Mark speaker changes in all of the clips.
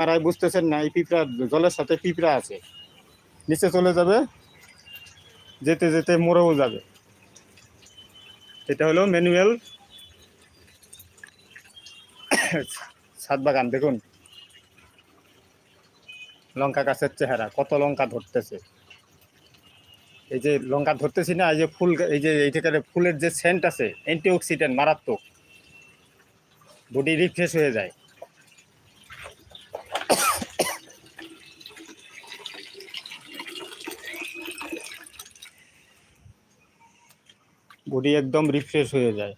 Speaker 1: আপনারাই বুঝতেছেন না, এই পিঁপড়া, জলের সাথে পিঁপড়া আছে। নিচে চলে যাবে, যেতে যেতে মরেও যাবে। এটা হলো ম্যানুয়াল ছাদ বাগান, দেখুন। লঙ্কা গাছের চেহারা, কত লঙ্কা ধরতেছে। এই যে লঙ্কা ধরতেছি না, এই যে ফুল, এই যে এই থেকে ফুলের যে সেন্ট আছে অ্যান্টিঅক্সিডেন্ট মারাত্মক। বডি রিফ্রেশ হয়ে যায়। বডি একদম রিফ্রেশ হয়ে যায়।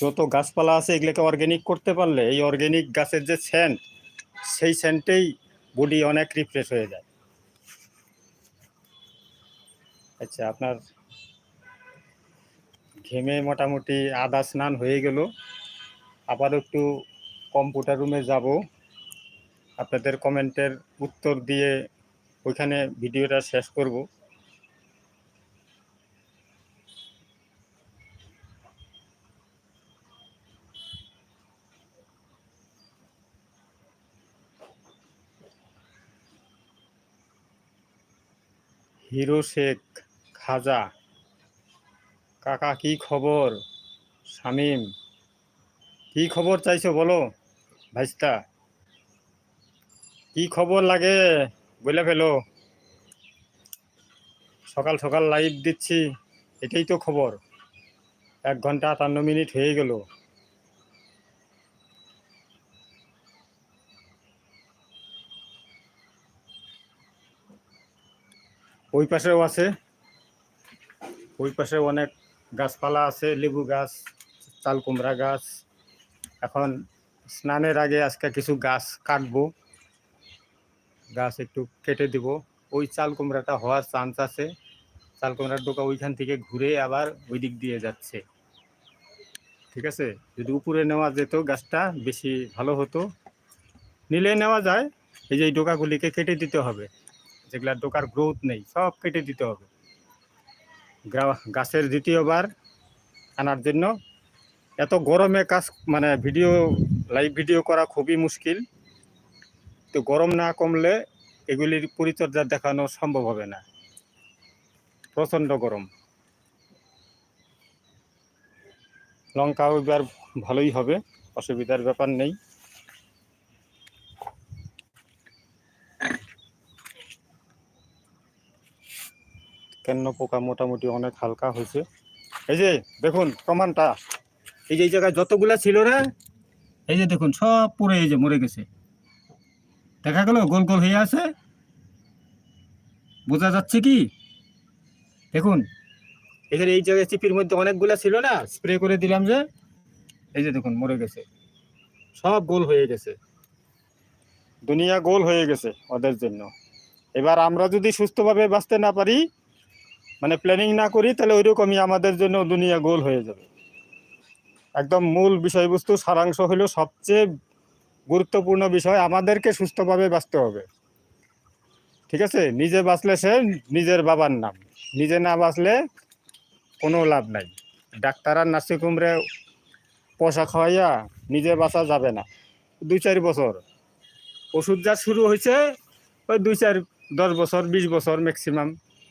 Speaker 1: যত গাছপালা আছে, এগুলোকে অর্গ্যানিক করতে পারলে, এই অর্গ্যানিক গাছের যে সেন্ট সেই সেন্টেই বডি অনেক রিফ্রেশ হয়ে যায়। আচ্ছা আপনার ঘেমে মোটামুটি আধা স্নান হয়ে গেল। আবার একটু কম্পিউটার রুমে যাব। আপনাদের কমেন্টের উত্তর দিয়ে ওইখানে ভিডিওটা শেষ করব। হিরো শেখ খাজা। কাকা, কি খবর? শামিম, কি খবর চাইছো বলো? ভাইস্তা, কি খবর লাগে বলে ফেলো। সকাল সকাল লাইভ দিচ্ছি, এটাই তো খবর। এক ঘণ্টা আটান্ন মিনিট হয়ে গেল। ওই পাশেও আছে। ওই পাশে অনেক গাছপালা আছে, লেবু গাছ, চাল কুমড়া গাছ। এখন স্নানের আগে আজকে কিছু গাছ কাটবো। গাছ একটু কেটে দিব। ওই চাল কুমড়াটা হওয়ার চান্স আছে। চাল কুমড়ার ডোকা ওইখান থেকে ঘুরে আবার ওই দিক দিয়ে যাচ্ছে। ঠিক আছে? যদি উপরে নেওয়া যেত গাছটা বেশি ভালো হতো। নিলে নেওয়া যায়। এই যে ডোকাগুলিকে কেটে দিতে হবে। যেগুলা ডোকার গ্রোথ নেই, সব কেটে দিতে হবে। গাছের দ্বিতীয়বার আনার জন্য এত গরমে কাজ মানে ভিডিও লাইভ ভিডিও করা খুবই মুশকিল। তো গরম না কমলে এগুলির পরিচর্যা দেখানো সম্ভব হবে না। প্রচণ্ড গরম। লঙ্কাও এবার ভালোই হবে, অসুবিধার ব্যাপার নেই। কেন পোকা মোটামুটি অনেক হালকা হয়েছে। এই যে, দেখুন প্রমাণটা। এই যে এই জায়গায় যতগুলা ছিল না, এই যে দেখুন, সব পুরো এই যে মরে গেছে। দেখা গেল, গোল গোল হয়ে আছে। বোঝা যাচ্ছে কি? দেখুন, এখানে এই জায়গায় চিপির মধ্যে অনেকগুলা ছিল না, স্প্রে করে দিলাম যে, এই যে দেখুন, মরে গেছে। সব গোল হয়ে গেছে। দুনিয়া গোল হয়ে গেছে ওদের জন্য। এবার আমরা যদি সুস্থভাবে বাঁচতে না পারি মানে প্ল্যানিং না করি, তাহলে ওইরকমই আমাদের জন্য দুনিয়া গোল হয়ে যাবে। একদম মূল বিষয়বস্তু সারাংশ হলো সবচেয়ে গুরুত্বপূর্ণ বিষয়, আমাদেরকে সুস্থভাবে বাঁচতে হবে। ঠিক আছে? নিজে বাঁচলে সে নিজের বাবার নাম, নিজে না বাঁচলে কোনো লাভ নাই। ডাক্তার আর নার্সিংহোমরে পয়সা খাওয়াইয়া নিজে বাঁচা যাবে না। দুই চার বছর। ওষুধ যা শুরু হয়েছে, ওই দুই চার দশ বছর, বিশ বছর ম্যাক্সিমাম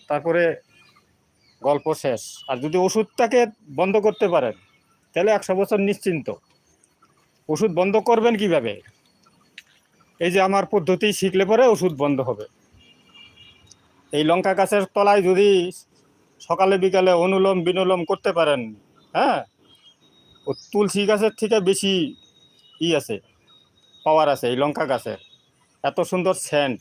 Speaker 1: তারপরে গল্প শেষ। আর যদি ওষুধটাকে বন্ধ করতে পারেন, তাহলে একশো বছর নিশ্চিন্ত। ওষুধ বন্ধ করবেন কীভাবে? এই যে আমার পদ্ধতি, শিখলে পরে ওষুধ বন্ধ হবে। এই লঙ্কা গাছের তলায় যদি সকালে, বিকালে অনুলোম, বিনুলোম করতে পারেন হ্যাঁ? ও তুলসী গাছের থেকে বেশি ই আছে পাওয়ার আছে এই লঙ্কা গাছের। এত সুন্দর সেন্ট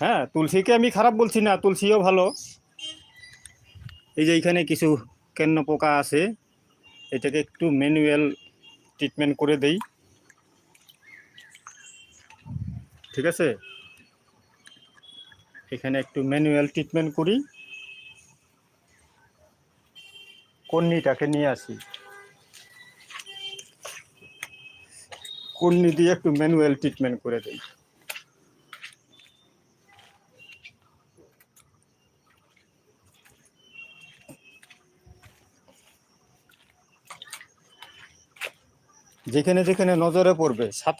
Speaker 1: হ্যাঁ তুলসীকে আমি খারাপ বলছি না, তুলসীও ভালো। এই যে এইখানে কিছু কেন্ন পোকা আছে, এটাকে একটু ম্যানুয়াল ট্রিটমেন্ট করে দেই। ঠিক আছে? এখানে একটু ম্যানুয়াল ট্রিটমেন্ট করি। কন্নিটাকে নিয়ে আসি। কন্নি দিয়ে একটু ম্যানুয়াল ট্রিটমেন্ট করে দেই। যেখানে যেখানে নজরে পড়বে সাথে